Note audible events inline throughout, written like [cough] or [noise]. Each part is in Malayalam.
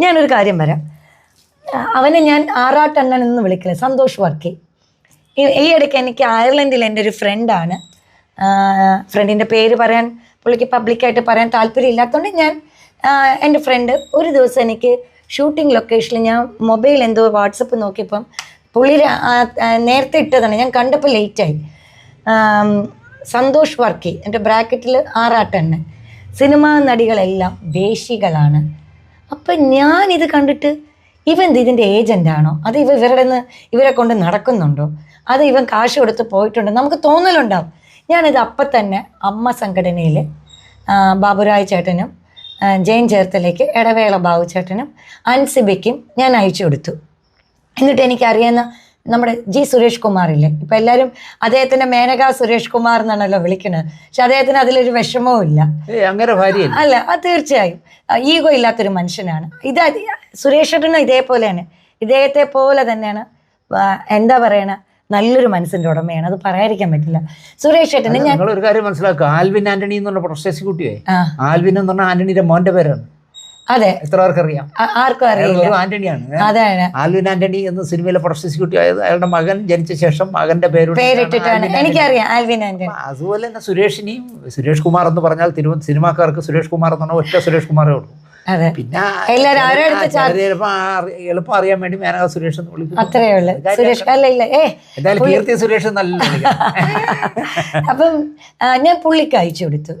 ഞാനൊരു കാര്യം വരാം അവനെ ഞാൻ ആറാട്ടണ്ണൻ എന്ന് വിളിക്കില്ല സന്തോഷ് വർക്കി. ഈ- ഇടയ്ക്ക് എനിക്ക് അയർലൻഡിൽ എന്റെ ഒരു ഫ്രണ്ടാണ് ഫ്രണ്ടിന്റെ പേര് പറയാൻ പുള്ളിക്ക് പബ്ലിക്കായിട്ട് പറയാൻ താല്പര്യമില്ലാത്തതുകൊണ്ട് ഞാൻ എന്റെ ഫ്രണ്ട് ഒരു ദിവസം എനിക്ക് ഷൂട്ടിംഗ് ലൊക്കേഷനിൽ ഞാൻ മൊബൈൽ എന്തോ വാട്സപ്പ് നോക്കിയപ്പം പുള്ളി നേരത്തെ ഇട്ടതാണ്. ഞാൻ കണ്ടപ്പോൾ ലേറ്റായി സന്തോഷ് വർക്കി എന്റെ ബ്രാക്കറ്റിൽ ആറാട്ടണ്ണൻ സിനിമാ നടികളെല്ലാം വേശികളാണ്. അപ്പം ഞാൻ ഇത് കണ്ടിട്ട് ഇവൻ ഇതിന്റെ ഏജന്റാണോ അത് ഇവ ഇവരുടെ നിന്ന് ഇവരെ കൊണ്ട് നടക്കുന്നുണ്ടോ? അത് ഇവൻ കാശ് കൊടുത്ത് പോയിട്ടുണ്ടോ? നമുക്ക് തോന്നലുണ്ടാവും. ഞാനിത് അപ്പം തന്നെ അമ്മ സംഘടനയിൽ ബാബുരായ് ചേട്ടനും ജയൻ ചേർത്തലേക്ക് ഇടവേള ബാബു ചേട്ടനും അൻസിബയ്ക്കും ഞാൻ അയച്ചു കൊടുത്തു. എന്നിട്ട് എനിക്കറിയുന്ന നമ്മുടെ ജി സുരേഷ് കുമാറില്ലേ? ഇപ്പം എല്ലാവരും അദ്ദേഹത്തിന്റെ മേനക സുരേഷ് കുമാർ എന്നാണല്ലോ വിളിക്കുന്നത് പക്ഷെ അദ്ദേഹത്തിന് അതിലൊരു വിഷമവും ഇല്ല. അങ്ങനെ അല്ല അത് തീർച്ചയായും. ഈഗോ ഇല്ലാത്തൊരു മനുഷ്യനാണ്. ഇത് അത് സുരേഷ് ഏട്ടനും ഇതേപോലെയാണ്. ഇദ്ദേഹത്തെ പോലെ തന്നെയാണ് എന്താ പറയണ നല്ലൊരു മനസ്സിന്റെ ഉടമയാണ്. അത് പറയാതിരിക്കാൻ പറ്റില്ല. സുരേഷ് ഏട്ടന് ഞാൻ ഒരു കാര്യം മനസ്സിലാക്കുക. ആൽവിൻ ആന്റണി എന്ന് പറഞ്ഞ പ്രൊഫസ് എക്സിക്യൂട്ടീവേ ആൽവിൻ എന്ന് പറഞ്ഞ ആന്റണിയുടെ മോന്റെ പേരാണ്. അതെ. എത്ര പേർക്ക് അറിയാം ആർക്കും അറിയാം ആന്റണിയാണ്? അതാണ് ആൽവിൻ ആന്റണി എന്ന സിനിമയിലെ പ്രൊഡക്ഷൻ എക്സിക്യൂട്ടീവ് ആയത് അയാളുടെ മകൻ ജനിച്ച ശേഷം മകന്റെ പേര് പേരിട്ടിട്ടാണ്. എനിക്കറിയാം ആൽവിൻ ആന്റണി. അതുപോലെ തന്നെ സുരേഷിനെയും സുരേഷ് കുമാർ എന്ന് പറഞ്ഞാൽ തിരുവ സിനിമാക്കാർക്ക് സുരേഷ് കുമാർ എന്ന് പറഞ്ഞാൽ ഒറ്റ സുരേഷ് കുമാറേ ഉള്ളൂ. പിന്നെ എളുപ്പം അറിയാൻ വേണ്ടി മേനക സുരേഷ് എന്ന് വിളിക്കും അത്രേ ഉള്ളു. സുരേഷ് അല്ല ഇല്ല. ഏ എന്തായാലും കീർത്തി സുരേഷ് നല്ല. [laughs] അപ്പം ഞാൻ പുള്ളിക്ക് അയച്ചു കൊടുത്തു.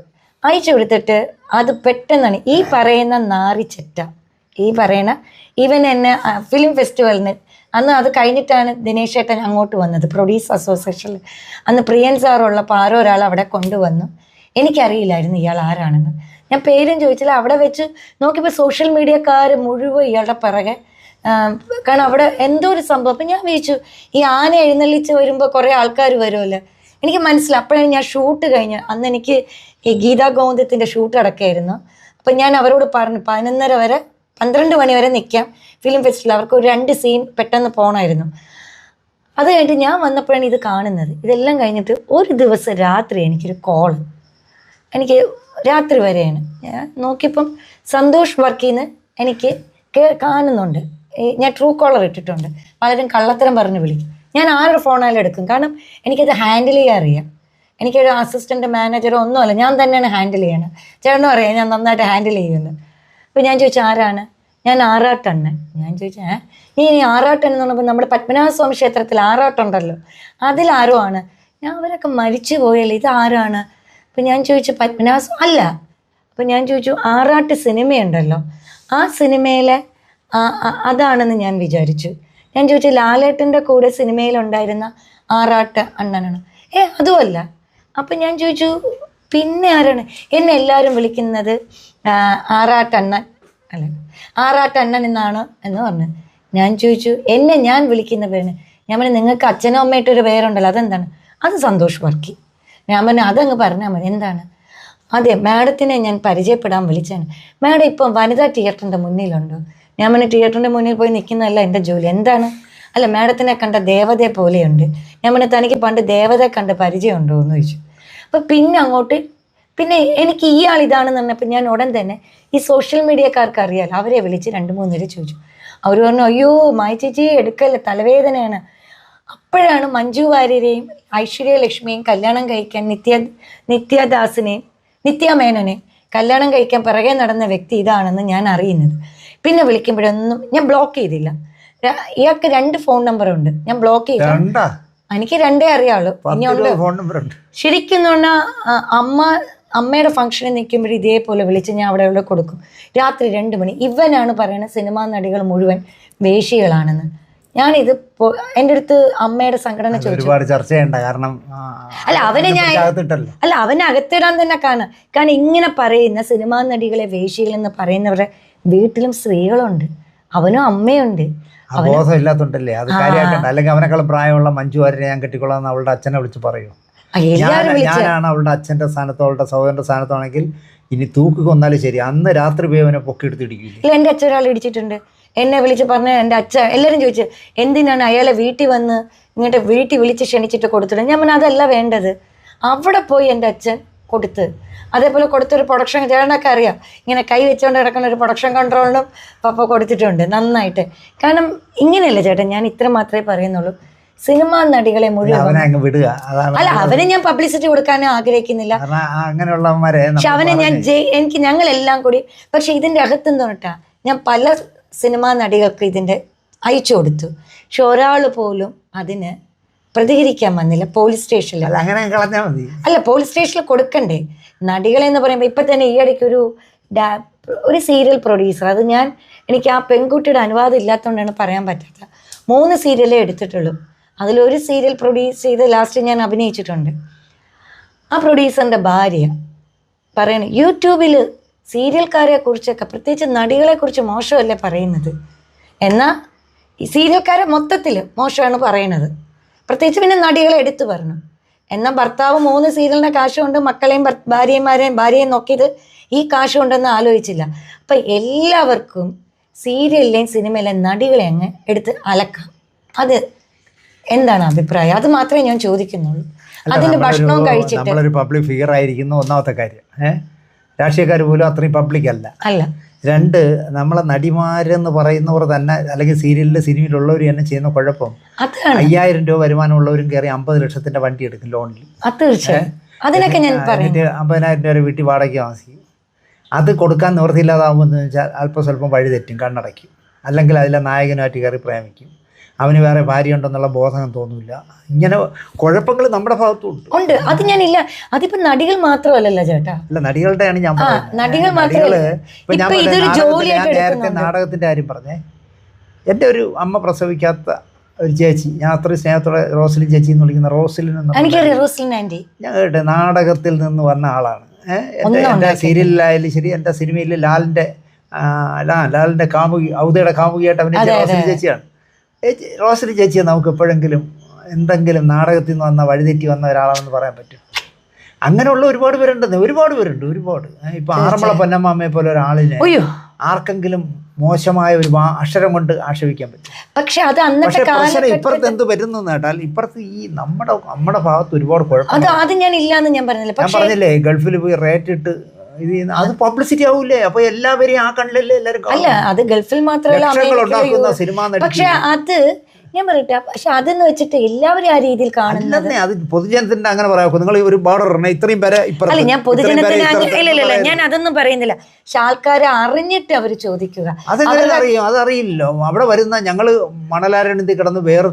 അയച്ചു കൊടുത്തിട്ട് അത് പെട്ടെന്നാണ്. ഈ പറയുന്ന നാറിച്ചെറ്റ ഈ പറയണ ഇവൻ എന്നെ ഫിലിം ഫെസ്റ്റിവലിന് അന്ന് അത് കഴിഞ്ഞിട്ടാണ് ദിനേശ് ഏട്ടൻ അങ്ങോട്ട് വന്നത്. പ്രൊഡ്യൂസ് അസോസിയേഷനിൽ അന്ന് പ്രിയൻ സാറുള്ളപ്പോൾ ആരോ ഒരാൾ അവിടെ കൊണ്ടുവന്നു. എനിക്കറിയില്ലായിരുന്നു ഇയാൾ ആരാണെന്ന്. ഞാൻ പേരും ചോദിച്ചില്ല. അവിടെ വെച്ച് നോക്കിയപ്പോൾ സോഷ്യൽ മീഡിയക്കാർ മുഴുവൻ ഇയാളുടെ പിറകെ കാരണം അവിടെ എന്തോ ഒരു സംഭവം. അപ്പം ഞാൻ വിചാരിച്ചു ഈ ആന എഴുന്നള്ളിച്ച് വരുമ്പോൾ കുറേ ആൾക്കാർ വരുമല്ലോ എനിക്ക് മനസ്സിലായി. അപ്പോഴാണ് ഞാൻ ഷൂട്ട് കഴിഞ്ഞ് അന്ന് എനിക്ക് ഈ ഗീതാ ഗോവിന്ദത്തിന്റെ ഷൂട്ട് അടക്കമായിരുന്നു അപ്പം ഞാൻ അവരോട് പറഞ്ഞു പതിനൊന്നര വരെ പന്ത്രണ്ട് മണി വരെ നിൽക്കാം ഫിലിം ഫെസ്റ്റിവൽ അവർക്ക് ഒരു രണ്ട് സീൻ പെട്ടെന്ന് പോകണമായിരുന്നു അത് കഴിഞ്ഞിട്ട് ഞാൻ വന്നപ്പോഴാണ് ഇത് കാണുന്നത്. ഇതെല്ലാം കഴിഞ്ഞിട്ട് ഒരു ദിവസം രാത്രി എനിക്കൊരു കോൾ എനിക്ക് രാത്രി വരെയാണ്. ഞാൻ നോക്കിയപ്പം സന്തോഷ് വർക്കിന്ന് എനിക്ക് കാണുന്നുണ്ട്. ഞാൻ ട്രൂ കോളർ ഇട്ടിട്ടുണ്ട്. പലരും കള്ളത്തരം പറഞ്ഞ് വിളിക്കും. ഞാൻ ആരുടെ ഫോണായാലും എടുക്കും. കാരണം എനിക്കത് ഹാൻഡിൽ ചെയ്യാൻ അറിയാം. എനിക്കൊരു അസിസ്റ്റന്റ് മാനേജറോ ഒന്നുമല്ല ഞാൻ തന്നെയാണ് ഹാൻഡിൽ ചെയ്യണത് ചേട്ടനും അറിയാം ഞാൻ നന്നായിട്ട് ഹാൻഡിൽ ചെയ്യുമെന്ന് അപ്പോൾ ഞാൻ ചോദിച്ചു ആരാണ്? ഞാൻ ആറാട്ടണ്ണൻ. ഞാൻ ചോദിച്ചാൽ ഏ? നീ ഇനി ആറാട്ടൻ എന്ന് പറഞ്ഞപ്പോൾ നമ്മുടെ പത്മനാഭസ്വാമി ക്ഷേത്രത്തിൽ ആറാട്ടുണ്ടല്ലോ. അതിലാരോ ആണ്? ഞാൻ അവരൊക്കെ മരിച്ചു പോയല്ലോ? ഇത് ആരാണ്? അപ്പം ഞാൻ ചോദിച്ചു പത്മനാഭ അല്ല. അപ്പം ഞാൻ ചോദിച്ചു ആറാട്ട് സിനിമയുണ്ടല്ലോ. ആ സിനിമയിലെ അതാണെന്ന് ഞാൻ വിചാരിച്ചു. ഞാൻ ചോദിച്ചു ലാലേട്ടന്റെ കൂടെ സിനിമയിലുണ്ടായിരുന്ന ആറാട്ട് അണ്ണനാണ്. ഏ അതുമല്ല. അപ്പം ഞാൻ ചോദിച്ചു പിന്നെ ആരാണ്? എന്നെ എല്ലാവരും വിളിക്കുന്നത് ആറാട്ടണ്ണൻ അല്ല? ആറാട്ടണ്ണൻ എന്നാണ് എന്ന് പറഞ്ഞു. ഞാൻ ചോദിച്ചു എന്നെ ഞാൻ വിളിക്കുന്ന പേരിന് ഞാൻ പറഞ്ഞു നിങ്ങൾക്ക് അച്ഛനും അമ്മയായിട്ടൊരു പേരുണ്ടല്ലോ അതെന്താണ്? അത് സന്തോഷ് വർക്കി. ഞാൻ പറഞ്ഞു അതങ്ങ് പറഞ്ഞാൽ മതി എന്താണ്? അതെ മാഡത്തിനെ ഞാൻ പരിചയപ്പെടാൻ വിളിച്ചാണ് മാഡം ഇപ്പം വനിതാ തിയേറ്ററിന്റെ മുന്നിലുണ്ടോ. ഞാൻ പിന്നെ തിയേറ്ററിന്റെ മുന്നിൽ പോയി നിൽക്കുന്നതല്ല എന്റെ ജോലി. എന്താണ്? അല്ല മാഡത്തിനെ കണ്ട ദേവതയെ പോലെയുണ്ട്. ഞാൻ പിന്നെ തനിക്ക് പണ്ട് ദേവതയെ കണ്ട പരിചയമുണ്ടോ? എന്ന് ചോദിച്ചു. അപ്പം പിന്നെ അങ്ങോട്ട് പിന്നെ എനിക്ക് ഈ ആൾ ഇതാണെന്ന് പറഞ്ഞപ്പോൾ ഞാൻ ഉടൻ തന്നെ ഈ സോഷ്യൽ മീഡിയക്കാർക്ക് അറിയാലോ അവരെ വിളിച്ച് രണ്ട് മൂന്ന് പേര് ചോദിച്ചു. അവർ പറഞ്ഞു അയ്യോ മായ ചേച്ചി എടുക്കല്ല തലവേദനയാണ്. അപ്പോഴാണ് മഞ്ജു വാര്യരെയും ഐശ്വര്യ ലക്ഷ്മിയും കല്യാണം കഴിക്കാൻ നിത്യ നിത്യദാസിനെയും നിത്യമേനനെ കല്യാണം കഴിക്കാൻ പിറകെ നടന്ന വ്യക്തി ഇതാണെന്ന് ഞാൻ അറിയുന്നത്. പിന്നെ വിളിക്കുമ്പോഴൊന്നും ഞാൻ ബ്ലോക്ക് ചെയ്തില്ല. ഇയാൾക്ക് രണ്ട് ഫോൺ നമ്പറുണ്ട് ഞാൻ ബ്ലോക്ക് ചെയ്തു. എനിക്ക് രണ്ടേ അറിയാവുള്ളൂ. ഇനി ഉണ്ട് ഫോൺ നമ്പർ ഉണ്ട്. ശരിക്കും എന്ന് പറഞ്ഞാൽ അമ്മ അമ്മയുടെ ഫംഗ്ഷനിൽ നിൽക്കുമ്പോൾ ഇതേപോലെ വിളിച്ച് ഞാൻ അവിടെ അവിടെ കൊടുക്കും. രാത്രി രണ്ട് മണി. ഇവനാണ് പറയുന്നത് സിനിമാ നടികൾ മുഴുവൻ വേശികളാണെന്ന് ഞാനിത് എന്റെ അടുത്ത് അമ്മയുടെ സംഘടന ചോദിച്ചു. ഒരുപാട് ചർച്ച കാരണം അല്ല, അവനെ ഞാൻ- അല്ല അവനെ അകത്തിടാൻ തന്നെ കാണാം. കാരണം ഇങ്ങനെ പറയുന്ന സിനിമാ നടികളെ വേശികൾ എന്ന് പറയുന്നവരുടെ വീട്ടിലും സ്ത്രീകളുണ്ട്. അവനും അമ്മയുണ്ട്. ബോധം ഇല്ലാത്തോണ്ടല്ലേ അത് കാര്യമാക്കണ്ട. അല്ലെങ്കിൽ അവനേക്കാളും പ്രായമുള്ള മഞ്ജു വാര്യനെ ഞാൻ കെട്ടിക്കൊള്ളാന്ന് അവളുടെ അച്ഛനെ വിളിച്ച് പറയും. ഞാനാണ് അവളുടെ അച്ഛന്റെ സ്ഥാനത്തോ അവളുടെ സഹോദരന്റെ സ്ഥാനത്താണെങ്കിൽ ഇനി തൂക്ക് കൊന്നാലും ശരി. അന്ന് രാത്രി പോയി അവനെ പൊക്കിയെടുത്ത് ഇടിക്കില്ലേ? ഇല്ല എന്റെ അച്ഛൻ ഒരാൾ ഇടിച്ചിട്ടുണ്ട്. എന്നെ വിളിച്ച് പറഞ്ഞ എന്റെ അച്ഛൻ എല്ലാവരും ചോദിച്ചു എന്തിനാണ് അയാളെ വീട്ടിൽ വന്ന് ഇങ്ങോട്ട് വീട്ടിൽ വിളിച്ച് ക്ഷണിച്ചിട്ട് കൊടുത്തിട്ട് ഞാൻ പറഞ്ഞാൽ അതല്ല വേണ്ടത്. അവിടെ പോയി എന്റെ അച്ഛൻ കൊടുത്ത്. അതേപോലെ കൊടുത്തൊരു പ്രൊഡക്ഷൻ ചേട്ടനൊക്കെ അറിയാം ഇങ്ങനെ കൈ വെച്ചുകൊണ്ട് കിടക്കുന്ന ഒരു പ്രൊഡക്ഷൻ കൺട്രോളിനും പപ്പ കൊടുത്തിട്ടുണ്ട് നന്നായിട്ട്. കാരണം ഇങ്ങനെയല്ല ചേട്ടൻ ഞാൻ ഇത്ര മാത്രമേ പറയുന്നുള്ളൂ. സിനിമാ നടികളെ മുഴുവൻ അല്ല അവനെ ഞാൻ പബ്ലിസിറ്റി കൊടുക്കാനും ആഗ്രഹിക്കുന്നില്ല. അങ്ങനെയുള്ളവന്മാരെ പക്ഷെ അവനെ ഞാൻ എനിക്ക് ഞങ്ങളെല്ലാം കൂടി പക്ഷെ ഇതിന്റെ അകത്തുനിന്ന് തൊട്ടാ ഞാൻ പല സിനിമാ നടികൾക്ക് ഇതിന്റെ അയച്ചു കൊടുത്തു. പക്ഷെ ഒരാൾ പോലും അതിന് പ്രതികരിക്കാൻ വന്നില്ല. പോലീസ് സ്റ്റേഷനിൽ. അല്ല അങ്ങനെ കളഞ്ഞാൽ മതി. അല്ല പോലീസ് സ്റ്റേഷനിൽ കൊടുക്കണ്ടേ? നടികളെന്ന് പറയുമ്പോൾ ഇപ്പം തന്നെ ഈ ഇടയ്ക്ക് ഒരു ഡാ- ഒരു സീരിയൽ പ്രൊഡ്യൂസർ. അത് ഞാൻ എനിക്ക് ആ പെൺകുട്ടിയുടെ അനുവാദം ഇല്ലാത്തതുകൊണ്ടാണ് പറയാൻ പറ്റാത്ത മൂന്ന് സീരിയലേ എടുത്തിട്ടുള്ളൂ. അതിലൊരു സീരിയൽ പ്രൊഡ്യൂസ് ചെയ്ത് ലാസ്റ്റ് ഞാൻ അഭിനയിച്ചിട്ടുണ്ട്. ആ പ്രൊഡ്യൂസറിന്റെ ഭാര്യ പറയണ യൂട്യൂബിൽ സീരിയൽക്കാരെ കുറിച്ചൊക്കെ പ്രത്യേകിച്ച് നടികളെ കുറിച്ച് മോശമല്ലേ പറയുന്നത്? എന്നാൽ ഈ സീരിയൽക്കാരെ മൊത്തത്തിൽ മോശമാണ് പറയണത്. പ്രത്യേകിച്ച് പിന്നെ നടികളെ എടുത്തു പറഞ്ഞു. എന്നാൽ ഭർത്താവ് മൂന്ന് സീരിയലിന്റെ കാശ് കൊണ്ട് മക്കളെയും ഭാര്യമാരെയും ഭാര്യയും നോക്കിയത് ഈ കാശ് കൊണ്ടെന്ന് ആലോചിച്ചില്ല. അപ്പം എല്ലാവർക്കും സീരിയലിലെയും സിനിമയിലെയും നടികളെ അങ്ങ് എടുത്ത് അലക്കാം. അത് എന്താണ് അഭിപ്രായം? അത് മാത്രമേ ഞാൻ ചോദിക്കുന്നുള്ളൂ. അതിന്റെ ഭക്ഷണവും കഴിച്ചിട്ട് നമ്മളൊരു പബ്ലിക് ഫിഗർ ആയിരിക്കുന്നു ഒന്നാമത്തെ കാര്യം. ഏഹ്? രാഷ്ട്രീയക്കാർ പോലും അത്രയും പബ്ലിക് അല്ല. അല്ല. രണ്ട് നമ്മളെ നടിമാരെന്ന് പറയുന്നവർ തന്നെ അല്ലെങ്കിൽ സീരിയലിൽ സിനിമയിലുള്ളവർ തന്നെ ചെയ്യുന്ന കുഴപ്പം അയ്യായിരം രൂപ വരുമാനമുള്ളവരും കയറി അമ്പത് ലക്ഷത്തിന്റെ വണ്ടി എടുക്കും ലോണിൽ അതിനൊക്കെ ഞാൻ അമ്പതിനായിരം രൂപ വീട്ടിൽ വാടകയ്ക്ക് താമസിക്കും. അത് കൊടുക്കാൻ നിവൃത്തിയില്ലാതാവുമ്പോൾ എന്ന് വെച്ചാൽ അല്പം സ്വല്പം വഴി തെറ്റും കണ്ണടയ്ക്കും. അല്ലെങ്കിൽ അതിലെ നായകനുമായിട്ട് കയറി പ്രേമിക്കും. അവന് വേറെ ഭാര്യ ഉണ്ടെന്നുള്ള ബോധം തോന്നില്ല. ഇങ്ങനെ കുഴപ്പങ്ങൾ നമ്മുടെ ഭാഗത്തുണ്ട്. ഉണ്ട്. അത് ഞാനില്ല. അതിപ്പോ നടികൾ മാത്രമല്ലല്ലോ ചേട്ടാ. അല്ല നടികളുടെയാണ് ഞാൻ നടികൾ നടികൾ ഇപ്പൊ ഞാൻ നേരത്തെ നാടകത്തിന്റെ കാര്യം പറഞ്ഞേ. എന്റെ ഒരു അമ്മ പ്രസവിക്കാത്ത ഒരു ചേച്ചി. ഞാൻ അത്രയും സ്നേഹത്തോടെ റോസലിൻ ചേച്ചി എന്ന് വിളിക്കുന്ന റോസലിൻ റോസ്ലിൻ ഞാൻ കേട്ടെ നാടകത്തിൽ നിന്ന് വന്ന ആളാണ്. എന്റെ എന്റെ ഒന്നും എന്റെ സീരിയലിലായാലും ശരി എന്റെ സിനിമയിൽ ലാലിന്റെ ലാലിന്റെ ലാലിന്റെ കാമുകി ഔദയുടെ കാമുകിയായിട്ട് അവനെ അതെ, അതെ, റോസലി അതെ. ചേച്ചിയാണ്. ചേച്ചി റോസലി ചേച്ചിയെ നമുക്ക് എപ്പോഴെങ്കിലും എന്തെങ്കിലും നാടകത്തിൽ നിന്ന് വന്ന വഴിതെറ്റി വന്ന ഒരാളാണെന്ന് പറയാൻ പറ്റും. അങ്ങനെയുള്ള ഒരുപാട് പേരുണ്ടെന്ന് ഒരുപാട് പേരുണ്ട് ഒരുപാട്. ഇപ്പൊ ആറന്മുള പൊന്നമ്മയെ പോലെ ഒരാളിനെ അയ്യോ ആർക്കെങ്കിലും മോശമായ ഒരു അക്ഷരം കൊണ്ട് ആക്ഷേപിക്കാൻ പറ്റും. പക്ഷെ അത് അന്നത്തെ പ്രശ്നം ഇപ്പുറത്ത് എന്ത് വരുന്നു കേട്ടാൽ ഇപ്പുറത്ത് ഈ നമ്മുടെ നമ്മുടെ ഭാഗത്ത് ഒരുപാട് കുഴപ്പം അത് ആദ്യം ഞാൻ ഇല്ലാന്ന് ഞാൻ പറഞ്ഞില്ല? ഞാൻ പറഞ്ഞില്ലേ ഗൾഫിൽ പോയി റേറ്റ് ഇട്ട് ഇത് അത് പബ്ലിസിറ്റി ആവൂലേ? അപ്പൊ എല്ലാവരെയും ആ കണ്ണിലല്ലേ എല്ലാവരും അല്ല അത് ഗൾഫിൽ മാത്രമല്ല സിനിമ പക്ഷെ അത് ഞാൻ പറയട്ടെ പക്ഷെ അതെന്ന് വെച്ചിട്ട് എല്ലാവരും ആ രീതിയിൽ കാണുന്നത് അത് പൊതുജനത്തിന്റെ അങ്ങനെ പറയാം. നിങ്ങൾ ഒരു ബോർഡർ ഇത്രയും പേരെ അല്ല ഞാൻ പൊതുജനത്തിന് ഇല്ല ഞാൻ അതൊന്നും പറയുന്നില്ല. പക്ഷെ ആൾക്കാരെ അറിഞ്ഞിട്ട് അവർ ചോദിക്കുക. അതെങ്ങനെ അറിയും? അതറിയില്ലല്ലോ. അവിടെ വരുന്ന ഞങ്ങൾ മണലാരണ്യത്തിൽ കിടന്ന് വേർ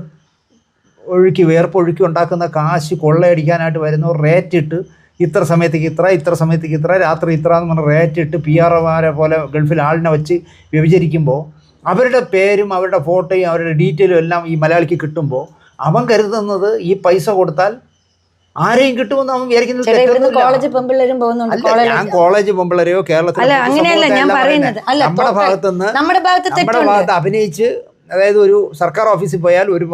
ഒഴുക്കി വേർപ്പൊഴുക്കി ഉണ്ടാക്കുന്ന കാശ് കൊള്ളയടിക്കാനായിട്ട് വരുന്നവർ റേറ്റ് ഇട്ട് ഇത്ര സമയത്തേക്ക് ഇത്ര ഇത്ര സമയത്തേക്ക് ഇത്ര രാത്രി ഇത്ര എന്ന് പറഞ്ഞ റേറ്റ് ഇട്ട് പി ആർമാരെ പോലെ ഗൾഫിൽ ആളിനെ വെച്ച് വ്യഭിചരിക്കുമ്പോൾ അവരുടെ പേരും അവരുടെ ഫോട്ടോയും അവരുടെ ഡീറ്റെയിലും എല്ലാം ഈ മലയാളിക്ക് കിട്ടുമ്പോൾ അവൻ കരുതുന്നത് ഈ പൈസ കൊടുത്താൽ ആരെയും കിട്ടുമെന്ന് അവൻ വിചാരിക്കുന്നത് കോളേജ് പെമ്പിള്ളേരും പോകുന്നുണ്ട് ഞാൻ കോളേജ് പെമ്പിളരെയോ കേരളത്തിൽ അല്ല അങ്ങനെയല്ല ഞാൻ പറയുന്നത്. നമ്മുടെ ഭാഗത്തുനിന്ന് നമ്മുടെ ഭാഗത്ത് അഭിനയിച്ച് അതായത് ഒരു സർക്കാർ ഓഫീസിൽ പോയാൽ ഒരു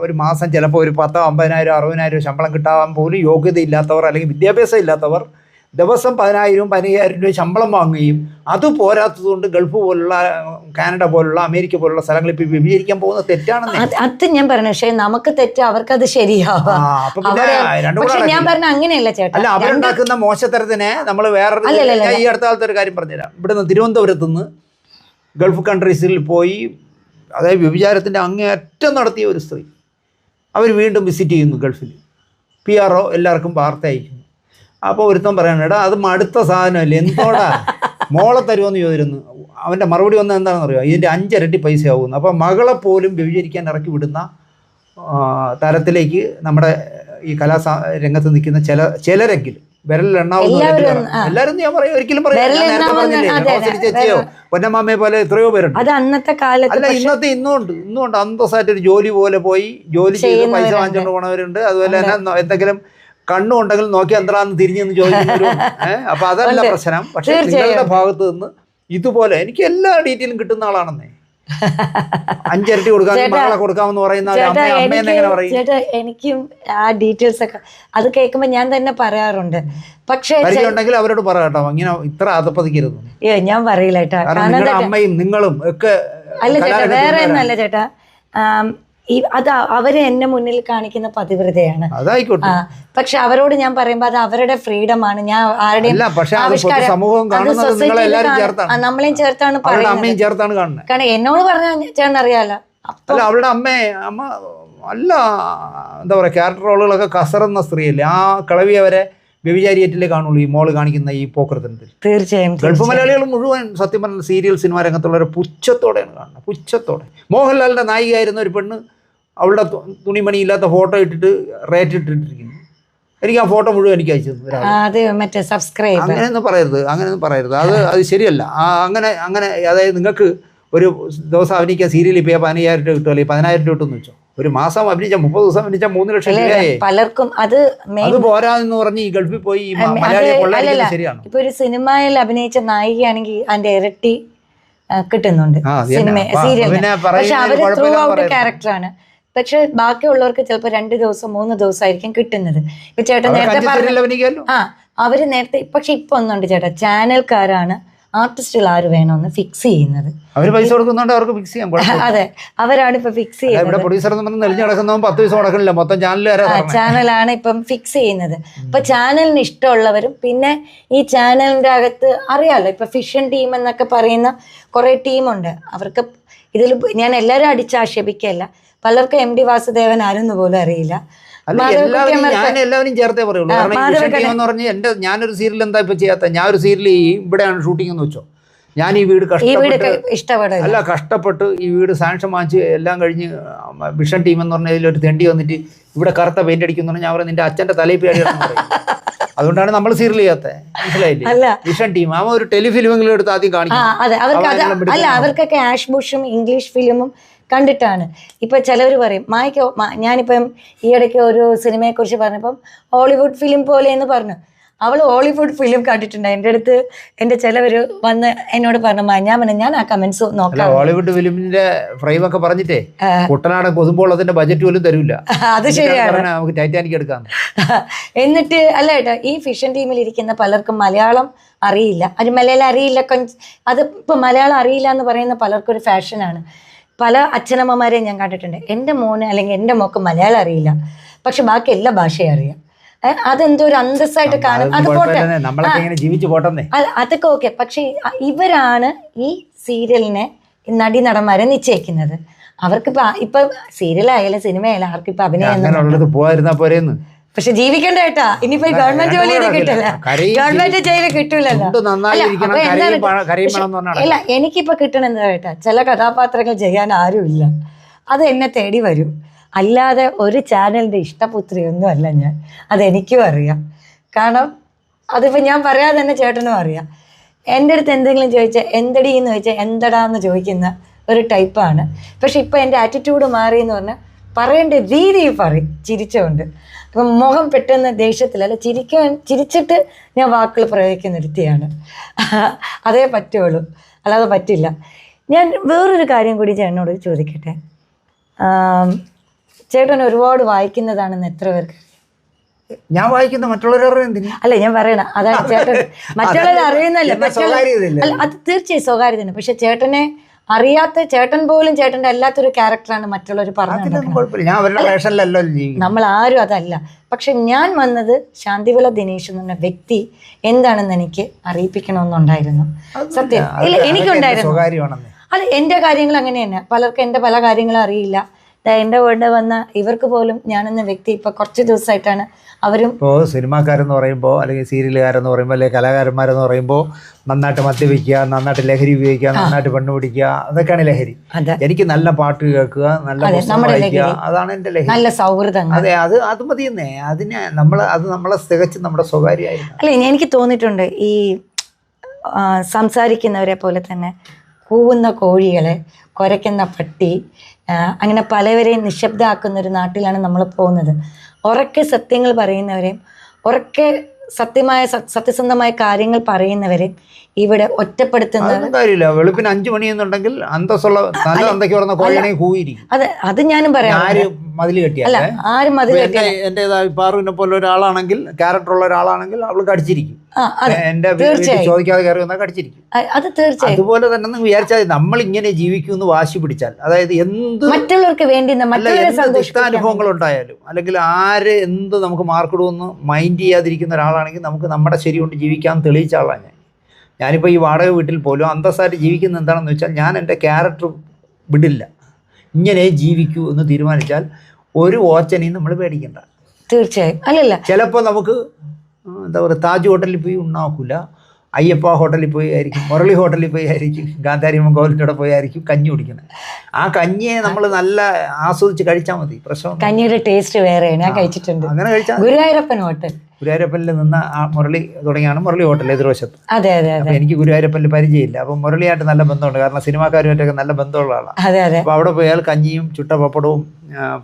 ഒരു മാസം ചിലപ്പോൾ ഒരു പത്തോ അമ്പതിനായിരം അറുപതിനായിരം ശമ്പളം കിട്ടാൻ പോലും യോഗ്യതയില്ലാത്തവർ അല്ലെങ്കിൽ വിദ്യാഭ്യാസം ഇല്ലാത്തവർ ദിവസം പതിനായിരവും പതിനയ്യായിരം രൂപ ശമ്പളം വാങ്ങുകയും അത് പോരാത്തതുകൊണ്ട് ഗൾഫ് പോലുള്ള കാനഡ പോലുള്ള അമേരിക്ക പോലുള്ള സ്ഥലങ്ങളിൽ ഇപ്പോൾ വ്യഭിചരിക്കാൻ പോകുന്നത് തെറ്റാണെന്ന്. അത് അത് ഞാൻ പറഞ്ഞു പക്ഷേ നമുക്ക് തെറ്റ് അവർക്ക് ശരിയാവാം. കൂടെ പക്ഷെ ഞാൻ. പറഞ്ഞ അങ്ങനെയല്ല ചേട്ടാ. അല്ല അവരുണ്ടാക്കുന്ന മോശത്തരത്തിനെ നമ്മൾ വേറെ ഈ അടുത്ത കാലത്ത് ഒരു കാര്യം പറഞ്ഞുതരാം. ഇവിടുന്ന് തിരുവനന്തപുരത്ത് നിന്ന് ഗൾഫ് കൺട്രീസിൽ പോയി അതായത് വ്യഭിചാരത്തിന്റെ അങ്ങേയറ്റം നടത്തിയ ഒരു സ്ത്രീ. അവർ വീണ്ടും വിസിറ്റ് ചെയ്യുന്നു ഗൾഫിൽ. പി ആർ ഒ എല്ലാവർക്കും വാർത്ത അയക്കുന്നു. അപ്പോൾ ഒരുത്തം പറയണം എടാ അത് മടുത്ത സാധനമല്ലേ? എന്തോടാ? മോളെ തരുമെന്ന് ചോദിച്ചിരുന്നു അവന്റെ മറുപടി വന്നത് എന്താണെന്ന് അറിയുമോ ഇതിന്റെ അഞ്ചിരട്ടി പൈസ ആവുന്നു അപ്പോൾ മകളെ പോലും വ്യഭിചരിക്കാൻ ഇറക്കി വിടുന്ന തരത്തിലേക്ക് നമ്മുടെ ഈ കലാ രംഗത്ത് നിൽക്കുന്ന ചില ചിലരെങ്കിലും എല്ലാവരും ഞാൻ പറയും ഒരിക്കലും പറയും നേരത്തെ പറഞ്ഞില്ലേ അതെ, ചേച്ചിയോ? പൊന്നമ്മാമ്മയെ പോലെ എത്രയോ പേരുണ്ട്. അത് അന്നത്തെ കാലത്ത് അല്ല ഇന്നത്തെ ഇന്നും ഉണ്ട് ഇന്നും ഉണ്ട് അന്തസ്സായിട്ട് ഒരു ജോലി പോലെ പോയി. ജോലി ചെയ്ത് പൈസ. വാങ്ങിച്ചുകൊണ്ട് പോണവരുണ്ട്. അതുപോലെ തന്നെ എന്തെങ്കിലും കണ്ണുണ്ടെങ്കിൽ നോക്കി എന്താണെന്ന് തിരിഞ്ഞെന്ന് ചോദിക്കുന്നവരുണ്ട് [laughs] ഏഹ് അപ്പൊ അതല്ല പ്രശ്നം. പക്ഷെ. നിങ്ങളുടെ ഭാഗത്ത് നിന്ന് ഇതുപോലെ എനിക്ക് എല്ലാ ഡീറ്റെയിലും കിട്ടുന്ന ആളാണെന്നേ. അഞ്ചരട്ടി കൊടുക്കാൻ ചേട്ടാ, മകളെ കൊടുക്കാമെന്ന് പറയുന്ന ചേട്ടാ ചേട്ടാ എനിക്കും ആ ഡീറ്റെയിൽസ് ഒക്കെ അത് കേൾക്കുമ്പോ ഞാൻ തന്നെ പറയാറുണ്ട്. പക്ഷേ ഉണ്ടെങ്കിൽ അവരോട് പറ കേട്ടോ. ഇങ്ങനെ ഇത്ര അതപ്പതിക്കരുത് ഏ ഞാൻ പറയില്ല എന്താ അമ്മയും നിങ്ങളും ഒക്കെ അല്ല ചേട്ടാ വേറെ. ഒന്നല്ല ചേട്ടാ. ഈ അത് അവർ എന്നെ മുന്നിൽ കാണിക്കുന്ന പതിവ്രതയാണ്. പക്ഷെ അവരോട് ഞാൻ പറയുമ്പോൾ അത് അവരുടെ ഫ്രീഡം ആണ്. ഞാൻ ആരുടെയും നമ്മളെയും ചേർത്താണ് പറയുന്നത്. കാരണം എന്നോട് പറഞ്ഞ ചേട്ടൻ അറിയാലോ. അല്ല അവളുടെ അമ്മയെ അമ്മ അല്ല എന്താ പറയാ ക്യാരക്ടർ റോളുകളൊക്കെ കസറുന്ന സ്ത്രീയല്ലേ. ആ കിളവി അവരെ വ്യഭിചാരിയേറ്റിലേ കാണുള്ളൂ ഈ മോൾ കാണിക്കുന്ന ഈ പോക്കൃതനത്തിൽ തീർച്ചയായും ഗൾഫ് മലയാളികൾ മുഴുവൻ സത്യം പറഞ്ഞ സീരിയൽ സിനിമാ രംഗത്തുള്ളവരെ പുച്ഛത്തോടെയാണ് കാണുന്നത്. പുച്ഛത്തോടെ. മോഹൻലാലിന്റെ നായികയായിരുന്ന ഒരു പെണ്ണ് അവളുടെ തുണിമണി തുണിമണിയില്ലാത്ത ഫോട്ടോ ഇട്ടിട്ട് റേറ്റ് ഇട്ടിട്ടിരിക്കുന്നു. എനിക്ക് ആ ഫോട്ടോ മുഴുവൻ എനിക്ക് അയച്ചു മറ്റേ സബ്സ്ക്രൈബ് അങ്ങനെയൊന്നും പറയരുത് അങ്ങനെയൊന്നും പറയരുത്. അത് അത് ശരിയല്ല. ആ അങ്ങനെ അങ്ങനെ അതായത് നിങ്ങൾക്ക് ഒരു ദിവസം അഭിനയിക്കാൻ സീരിയൽ ഇപ്പോൾ പതിനയ്യായിരം രൂപ കിട്ടും അല്ലെങ്കിൽ പതിനായിരം രൂപ കിട്ടുമെന്ന് വെച്ചോ. ഒരു മാസം അഭിനയിച്ച മുപ്പത് ദിവസം അഭിനയിച്ച മൂന്ന് ലക്ഷം രൂപയായി പലർക്കും അത് അത് പോരാന്ന് പറഞ്ഞ് ഈ ഗൾഫിൽ പോയി ശരിയാണ്? ഇപ്പൊ ഒരു സിനിമയിൽ അഭിനയിച്ച നായികയാണെങ്കിൽ അതിന്റെ ഇരട്ടി കിട്ടുന്നുണ്ട്. സിനിമ സീരിയൽ പക്ഷെ അവർ ത്രൂ ഔട്ട്. ക്യാരക്ടറാണ് പക്ഷെ ബാക്കിയുള്ളവർക്ക് ചിലപ്പോൾ രണ്ട് ദിവസം മൂന്ന് ദിവസം ആയിരിക്കും കിട്ടുന്നത്. ഇപ്പൊ ചേട്ടൻ നേരത്തെ പറഞ്ഞു ആ അവർ നേരത്തെ പക്ഷെ ഇപ്പൊ ഒന്നുണ്ട് ചേട്ടാ. ചാനൽക്കാരാണ് ആർട്ടിസ്റ്റുകൾ ആര് വേണമെന്ന് ഫിക്സ് ചെയ്യുന്നത്. അവർ പൈസ കൊടുക്കുന്നുണ്ട് അവർക്ക് ഫിക്സ് ചെയ്യാൻ [laughs] അതെ അവരാണ് ഇപ്പൊ ഫിക്സ് ചെയ്യുന്നത് ഇവിടെ പ്രൊഡ്യൂസർ എന്ന് പറഞ്ഞ് നെളിഞ്ഞ് കിടക്കുന്നവൻ പത്ത് പൈസ കൊടുക്കണില്ല മൊത്തം ചാനൽ. ചാനലാണ് ഇപ്പം ഫിക്സ് ചെയ്യുന്നത്. ഇപ്പൊ ചാനലിന് ഇഷ്ടമുള്ളവരും പിന്നെ ഈ ചാനലിന്റെ അകത്ത് അറിയാലോ ഇപ്പൊ ഫിഷൻ ടീം എന്നൊക്കെ പറയുന്ന കുറെ ടീമുണ്ട് അവർക്ക് ഇതിൽ ഞാൻ എല്ലാവരും അടിച്ചാക്ഷേപിക്കല്ല പലർക്കും എം ഡി വാസുദേവൻ ആരെന്ന് പോലും അറിയില്ല. എല്ലാവരും ഞാൻ എല്ലാവരും ചേർത്തേ പറയുള്ളൂ. കാരണം എന്ന് എന്റെ ഞാനൊരു സീരിയൽ എന്താ ഇപ്പൊ ചെയ്യാത്ത? ഞാൻ ഒരു സീരിയൽ ഇവിടെയാണ് ഷൂട്ടിംഗ് എന്ന് വെച്ചോ. ഞാൻ ഈ വീട് കഷ്ടപ്പെട്ട് അല്ല കഷ്ടപ്പെട്ട് ഈ വീട് സാങ്ഷൻ വാങ്ങിച്ച് എല്ലാം കഴിഞ്ഞ് വിഷൻ ടീം എന്ന് പറഞ്ഞ ഒരു തെണ്ടി വന്നിട്ട് ഇവിടെ കറുത്ത പെയിന്റ് അടിക്കുന്നു ഞാൻ പറയും നിന്റെ അച്ഛന്റെ തലയിൽ പേടി [laughs] അതുകൊണ്ടാണ് നമ്മൾ സീരിയൽ ചെയ്യാത്തത് മനസ്സിലായില്ലേ? അല്ല. Vision team. ഒരു ടെലിഫിലിമെങ്കിലും എടുത്ത് ആദ്യം കാണിക്കും. അല്ല അവർക്കൊക്കെ ആഷ് ബുഷും ഇംഗ്ലീഷ് ഫിലിമും കണ്ടിട്ടാണ്. ഇപ്പൊ ചിലവർ പറയും മായ്ക്കോ ഞാനിപ്പം ഈയിടയ്ക്ക് ഒരു സിനിമയെ കുറിച്ച് പറഞ്ഞപ്പം ഹോളിവുഡ് ഫിലിം പോലെ എന്ന് പറഞ്ഞു. അവൾ ഹോളിവുഡ് ഫിലിം കണ്ടിട്ടുണ്ട്. എന്റെ അടുത്ത് എന്റെ ചിലവര് വന്ന് എന്നോട് പറഞ്ഞു "മാ, ഞാൻ പറഞ്ഞു ഞാൻ ആ കമന്റ്സ് നോക്കാം. ഹോളിവുഡ് ഫിലിമിന്റെ ഫ്രെയിം ഒക്കെ പറഞ്ഞിട്ടേ കുട്ടനാട് കൊതുമ്പോൾ അതിന്റെ ബജറ്റ് പോലും തരൂല. അത് ശരിയാണ്. നമുക്ക് ടൈറ്റാനിക് എടുക്കാം. [laughs] എന്നിട്ട് അല്ല ഏട്ടാ ഈ ഫിഷൻ ടീമിൽ ഇരിക്കുന്ന പലർക്കും മലയാളം അറിയില്ല. അത് മലയാളം അറിയില്ല അത് ഇപ്പൊ മലയാളം അറിയില്ല എന്ന് പറയുന്ന പലർക്കും ഒരു ഫാഷനാണ് പല അച്ഛനമ്മമാരെയും ഞാൻ കണ്ടിട്ടുണ്ട്. എന്റെ മോന് അല്ലെങ്കിൽ എന്റെ മോക്ക് മലയാളം അറിയില്ല. പക്ഷെ ബാക്കി എല്ലാ ഭാഷയും അറിയാം. അതെന്തോ ഒരു അന്തസ്സായിട്ട് കാണും. അത് പോട്ടെ. ജീവിച്ചു പോട്ടെ അതൊക്കെ ഓക്കെ. പക്ഷെ ഇവരാണ് ഈ സീരിയലിനെ നടി നടന്മാരെ നിശ്ചയിക്കുന്നത്. അവർക്ക് ഇപ്പൊ സീരിയലായാലും സിനിമയായാലും ആയാലും അഭിനയം ഒന്നും അങ്ങനെയുള്ളത് പോയിരുന്നാ പോരെന്ന്. പക്ഷെ ജീവിക്കണ്ട കേട്ടാ ഇനിയിപ്പോ ഗവൺമെന്റ് ജോലി ചെയ്ത് കിട്ടില്ല ഗവൺമെന്റ് ജോലി കിട്ടൂലല്ലോ. അല്ല, എനിക്കിപ്പോ കിട്ടണെന്താ കേട്ടാ ചില കഥാപാത്രങ്ങൾ ചെയ്യാൻ ആരുമില്ല. അത് എന്നെ തേടി വരും. അല്ലാതെ ഒരു ചാനലിന്റെ ഇഷ്ടപുത്രിയൊന്നും അല്ല ഞാൻ. അതെനിക്കും അറിയാം. കാരണം അതിപ്പോൾ ഞാൻ പറയാതെ തന്നെ ചേട്ടനും അറിയാം. എന്റെ അടുത്ത് എന്തെങ്കിലും ചോദിച്ചാൽ എന്തടി? എന്ന് ചോദിച്ചാൽ എന്തടാ എന്ന് ചോദിക്കുന്ന ഒരു ടൈപ്പാണ്. പക്ഷെ ഇപ്പോൾ എന്റെ ആറ്റിറ്റ്യൂഡ് മാറി എന്ന് പറഞ്ഞാൽ പറയേണ്ട രീതി പറയും ചിരിച്ചുകൊണ്ട് അപ്പം മുഖം പെട്ടെന്ന് ദേഷ്യത്തിലല്ല ചിരിക്കാൻ ചിരിച്ചിട്ട് ഞാൻ വാക്കുകൾ പ്രയോഗിക്കുന്ന ഒരുത്തിയാണ്. അതേ പറ്റുള്ളൂ. അല്ലാതെ പറ്റില്ല. ഞാൻ വേറൊരു കാര്യം കൂടി ചേട്ടനോട് ചോദിക്കട്ടെ? ചേട്ടൻ ഒരുപാട് വായിക്കുന്നതാണെന്ന് എത്ര പേർക്ക് ഞാൻ വായിക്കുന്ന മറ്റുള്ളവരെ അല്ല ഞാൻ പറയണ അതാണ് ചേട്ടൻ മറ്റുള്ളവരെ അറിയുന്നല്ല അല്ല അത് തീർച്ചയായും സ്വകാര്യതയാണ്. പക്ഷെ ചേട്ടനെ അറിയാത്ത ചേട്ടൻ പോലും ചേട്ടന്റെ അല്ലാത്തൊരു ക്യാരക്ടറാണ് മറ്റുള്ളവർ പറഞ്ഞു അതിലൊന്നും കുഴപ്പമില്ല. ഞാൻ അവരുടെ വേഷനിലല്ലോ ജീവിക്കുന്നത്. നമ്മൾ ആരും അതല്ല. പക്ഷെ ഞാൻ വന്നത് ശാന്തിവിള ദിനേശ് എന്ന് പറഞ്ഞ വ്യക്തി എന്താണെന്ന് എനിക്ക് അറിയിപ്പിക്കണമെന്നുണ്ടായിരുന്നു. സത്യം. ഇല്ല എനിക്കുണ്ടായിരുന്നു. അല്ല എന്റെ കാര്യങ്ങൾ അങ്ങനെ തന്നെ. പലർക്കും എന്റെ പല കാര്യങ്ങളും അറിയില്ല. എന്റെ വീട് വന്ന ഇവർക്ക് പോലും ഞാനെന്ന വ്യക്തി ഇപ്പൊ കുറച്ച് ദിവസമായിട്ടാണ് അവരും ഇപ്പോൾ സിനിമാക്കാരെന്ന് പറയുമ്പോ അല്ലെങ്കിൽ സീരിയലുകാരെന്ന് പറയുമ്പോ അല്ലെങ്കിൽ കലാകാരന്മാരെന്ന് പറയുമ്പോ നന്നായിട്ട് മദ്യപിക്കുക നന്നായിട്ട് ലഹരി ഉപയോഗിക്കുക നന്നായിട്ട് പെണ്ണു പിടിക്കുക അതൊക്കെയാണ് ലഹരി. എനിക്ക് നല്ല പാട്ട് കേൾക്കുക നല്ല പുസ്തകം വായിക്കുക. അതാണ് എന്റെ ലഹരി. നല്ല സൗഹൃദം അതെ അത് അത് മതിയെന്നേ അതിനെ നമ്മൾ അത് നമ്മളെ തികച്ച് നമ്മുടെ സ്വകാര്യ അല്ല എനിക്ക് തോന്നിയിട്ടുണ്ട് ഈ സംസാരിക്കുന്നവരെ പോലെ തന്നെ കൂവുന്ന കോഴികളെ കുരയ്ക്കുന്ന പട്ടി അങ്ങനെ പലവരെയും നിശബ്ദമാക്കുന്ന ഒരു നാട്ടിലാണ് നമ്മൾ പോകുന്നത്. ഉറക്കെ സത്യങ്ങൾ പറയുന്നവരെയും ഉറക്കെ സത്യമായ സത്യസന്ധമായ കാര്യങ്ങൾ പറയുന്നവരെ ഇവിടെ ഒറ്റപ്പെടുത്തുന്ന അതൊന്നും കാര്യമില്ല. വെളുപ്പിന് അഞ്ചു മണിയെന്നുണ്ടെങ്കിൽ അന്തസ്സുള്ള നല്ല അന്തയ്ക്ക് പറഞ്ഞ കോഴിയാണെങ്കിൽ കൂയിരിക്കും അത് അത് ഞാനും പറയാം മതിൽ കെട്ടിയ ആരും എന്റെ പാറുവിനെ പോലെ ഒരാളാണെങ്കിൽ ക്യാരക്ടർ ഉള്ള ഒരാളാണെങ്കിൽ അവൾ കടിച്ചിരിക്കും. എന്റെ ചോദിക്കാതെ കയറി വന്നാൽ കടിച്ചിരിക്കും. അത് തീർച്ചയായും. അതുപോലെ തന്നെ വിചാരിച്ചാൽ നമ്മൾ ഇങ്ങനെ ജീവിക്കും എന്ന് വാശി പിടിച്ചാൽ. അതായത് എന്ത് മറ്റുള്ളവർക്ക് വേണ്ടി ഇഷ്ടാനുഭവങ്ങൾ ഉണ്ടായാലും അല്ലെങ്കിൽ ആര് എന്ത് നമുക്ക് മാർക്കിടുമെന്ന് മൈൻഡ് ചെയ്യാതിരിക്കുന്ന ഒരാളാണെങ്കിൽ നമുക്ക് നമ്മുടെ ശരി കൊണ്ട് ജീവിക്കാൻ തെളിയിച്ച ആളാണ് ഞാൻ. ഞാനിപ്പോൾ ഈ വാടക വീട്ടിൽ പോലും അന്തസ്സായിട്ട് ജീവിക്കുന്ന എന്താണെന്ന് വെച്ചാൽ ഞാൻ എന്റെ ക്യാരക്ടർ വിടില്ല. ഇങ്ങനെ ജീവിക്കൂ എന്ന് തീരുമാനിച്ചാൽ ഒരു ഓച്ചനെയും നമ്മൾ പേടിക്കണ്ട. തീർച്ചയായും. അല്ലല്ല. ചിലപ്പോൾ നമുക്ക് എന്താ പറയുക താജ് ഹോട്ടലിൽ പോയി ഉണ്ണാക്കൂല അയ്യപ്പ ഹോട്ടലിൽ പോയി ആയിരിക്കും മുരളി ഹോട്ടലിൽ പോയി ആയിരിക്കും ഗാന്ധാരി അവിടെ പോയി ആയിരിക്കും കഞ്ഞി കുടിക്കുന്നത്. ആ കഞ്ഞിയെ നമ്മൾ നല്ല ആസ്വദിച്ച് കഴിച്ചാൽ മതി പ്രശ്നം കഞ്ഞിയുടെ ടേസ്റ്റ് വേറെയാണ്. ഞാൻ കഴിച്ചിട്ടുണ്ട്. അങ്ങനെ കഴിച്ചാൽ ഗുരുവായൂരപ്പൻ ഹോട്ടൽ. ഗുരുവായൂരപ്പനിൽ നിന്ന് ആ മുരളി തുടങ്ങിയാണ് മുരളി ഹോട്ടൽ എതിർവശത്ത്. അതെ അതെ അതെ. എനിക്ക് ഗുരുവായൂരപ്പനിൽ പരിചയമില്ല. അപ്പം മുരളിയായിട്ട് നല്ല ബന്ധമുണ്ട്. കാരണം സിനിമാക്കാരുമായിട്ടൊക്കെ നല്ല ബന്ധമുള്ള ആളാണ് അതെ അതെ. അപ്പോൾ അവിടെ പോയാൽ കഞ്ഞിയും ചുട്ട പപ്പടവും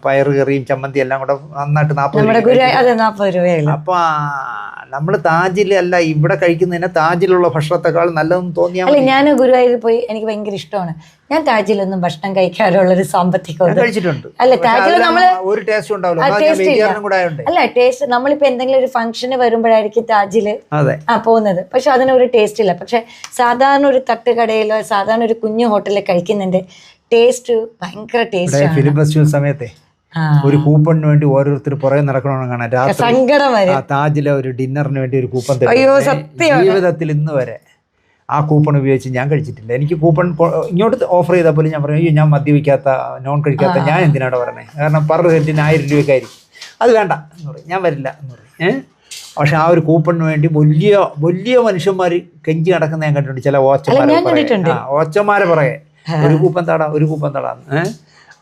പയറ് കറിയും ചമ്മന്തി എല്ലാം കൂടെ നന്നായിട്ട് നാൽപ്പത് രൂപയുള്ളു അപ്പൊ നമ്മൾ താജിൽ അല്ല ഇവിടെ കഴിക്കുന്നതിന് താജിലുള്ള ഭക്ഷണത്തെക്കാൾ നല്ലതെന്ന് തോന്നിയാൽ അല്ല ഞാൻ ഗുരുവായൂരിൽ പോയി എനിക്ക് ഭയങ്കര ഇഷ്ടമാണ്. ഞാൻ താജിലൊന്നും ഭക്ഷണം കഴിക്കാറുള്ള ഒരു സാമ്പത്തികം കഴിച്ചിട്ടുണ്ട്. അല്ല, നമ്മൾ ഒരു ടേസ്റ്റ് ഉണ്ടാവില്ല. അല്ല ടേസ്റ്റ് നമ്മളിപ്പോ എന്തെങ്കിലും ഒരു ഫംഗ്ഷന് വരുമ്പോഴായിരിക്കും താജിൽ ആ പോകുന്നത്. പക്ഷെ അതിനൊരു ടേസ്റ്റ് ഇല്ല. പക്ഷെ സാധാരണ ഒരു തട്ടുകടയിലോ സാധാരണ ഒരു കുഞ്ഞു ഹോട്ടലിൽ കഴിക്കുന്നതിന്റെ ടേസ്റ്റ് ഭയങ്കര ടേസ്റ്റ് ഫിലിം ഫെസ്റ്റിവൽ സമയത്തെ ഒരു കൂപ്പണിന് വേണ്ടി ഓരോരുത്തർ പുറകെ നടക്കണമെന്ന് കാണാൻ. രാത്രി താജിലെ ഒരു ഡിന്നറിന് വേണ്ടി ഒരു കൂപ്പൺ. ജീവിതത്തിൽ ഇന്ന് വരെ ആ കൂപ്പൺ ഉപയോഗിച്ച് ഞാൻ കഴിച്ചിട്ടില്ല. എനിക്ക് കൂപ്പൺ ഇങ്ങോട്ട് ഓഫർ ചെയ്താൽ പോലും ഞാൻ പറഞ്ഞു അയ്യോ ഞാൻ മദ്യപിക്കാത്ത നോൺ കഴിക്കാത്ത ഞാൻ എന്തിനാണ് പറയുന്നത് കാരണം പെർ സെന്റിന് ആയിരം രൂപയ്ക്കായിരിക്കും അത് വേണ്ട എന്ന് പറയും. ഞാൻ വരില്ല എന്ന് പറയും. ഏഹ് പക്ഷെ ആ ഒരു കൂപ്പണിന് വേണ്ടി വലിയ വലിയ മനുഷ്യന്മാർ കെഞ്ചി നടക്കുന്ന ഞാൻ കണ്ടിട്ടുണ്ട്. ചില ഓച്ചമാരെ ഓച്ചമാരെ പറയേ. ഒരു കൂപ്പൻ തടാം ഒരു കൂപ്പൻ തടാം. ഏഹ്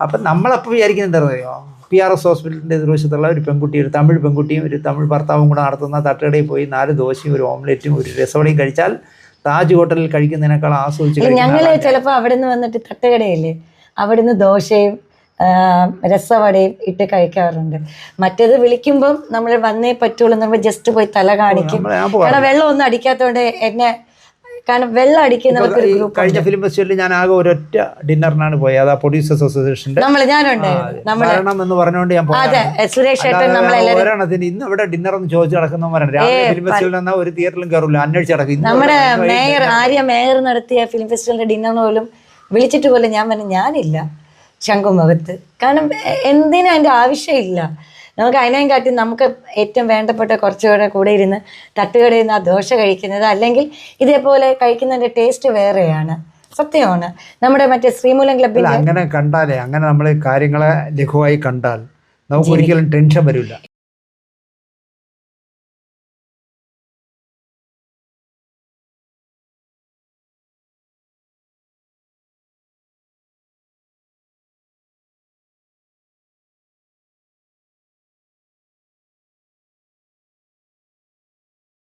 അപ്പം നമ്മളപ്പോൾ വിചാരിക്കുന്നത് എന്താ പറയുക പി ആർ എസ് ഹോസ്പിറ്റലിന്റെ എതിർവശത്തുള്ള ഒരു പെൺകുട്ടി ഒരു തമിഴ് പെൺകുട്ടിയും ഒരു തമിഴ് ഭർത്താവും കൂടെ നടത്തുന്ന തട്ടുകടയിൽ പോയി നാല് ദോശയും ഒരു ഓംലെറ്റും ഒരു രസവടയും കഴിച്ചാൽ താജ് ഹോട്ടലിൽ കഴിക്കുന്നതിനേക്കാൾ ആസ്വദിച്ച് ഞങ്ങൾ. ചിലപ്പോ അവിടെ നിന്ന് വന്നിട്ട് തട്ടുകടയില്ലേ? അവിടുന്ന് ദോശയും രസവടയും ഇട്ട് കഴിക്കാറുണ്ട്. മറ്റേത് വിളിക്കുമ്പോൾ നമ്മൾ വന്നേ പറ്റുള്ളൂ നമ്മൾ ജസ്റ്റ് പോയി തല കാണിക്കും. കാരണം വെള്ളം ഒന്നും അടിക്കാത്തതുകൊണ്ട് എന്നെ കാരണം വെള്ളം അടിക്കുന്ന കഴിഞ്ഞ ഫിലിം ഫെസ്റ്റിവലിൽ ഞാൻ ആകെ ഒരൊറ്റ ഡിന്നറിനാണ് പോയത് അത് ആ പ്രൊഡ്യൂസേഴ്സ് അസോസിയേഷന്റെ മരണം എന്ന് പറഞ്ഞുകൊണ്ട് ഞാൻ ഒരെണ്ണത്തിന് ഇന്ന് ഇവിടെ ഡിന്നർ എന്ന് ചോദിച്ചു നടക്കുന്നവരാണ് രാവിലെ ഫിലിം ഫെസ്റ്റിവലിൽ എന്നാൽ ഒരു തിയേറ്ററിലും കയറില്ല അന്വേഷിച്ച് നടക്കും. നമ്മുടെ മേയർ ആര്യ മേയർ നടത്തിയ ഫിലിം ഫെസ്റ്റിവലിന്റെ ഡിന്നറിന് പോലും വിളിച്ചിട്ട് പോലും ഞാൻ പറഞ്ഞു ഞാനില്ല ശംഖുമുഖത്ത്. കാരണം എന്തിനും അതിന്റെ ആവശ്യമില്ല. നമുക്ക് അതിനെയും കാട്ടി നമുക്ക് ഏറ്റവും വേണ്ടപ്പെട്ട കുറച്ചുകൂടെ കൂടെ ഇരുന്ന് തട്ടുകടയിൽ നിന്ന് ആ ദോശ കഴിക്കുന്നത് അല്ലെങ്കിൽ ഇതേപോലെ കഴിക്കുന്നതിന്റെ ടേസ്റ്റ് വേറെയാണ്. സത്യമാണ്. നമ്മുടെ മറ്റേ ശ്രീമൂലം ക്ലബ്ബിൽ അങ്ങനെ കണ്ടാലേ അങ്ങനെ നമ്മൾ കാര്യങ്ങളെ ലഘുവായി കണ്ടാൽ നമുക്ക് ഒരിക്കലും ടെൻഷൻ വരില്ല.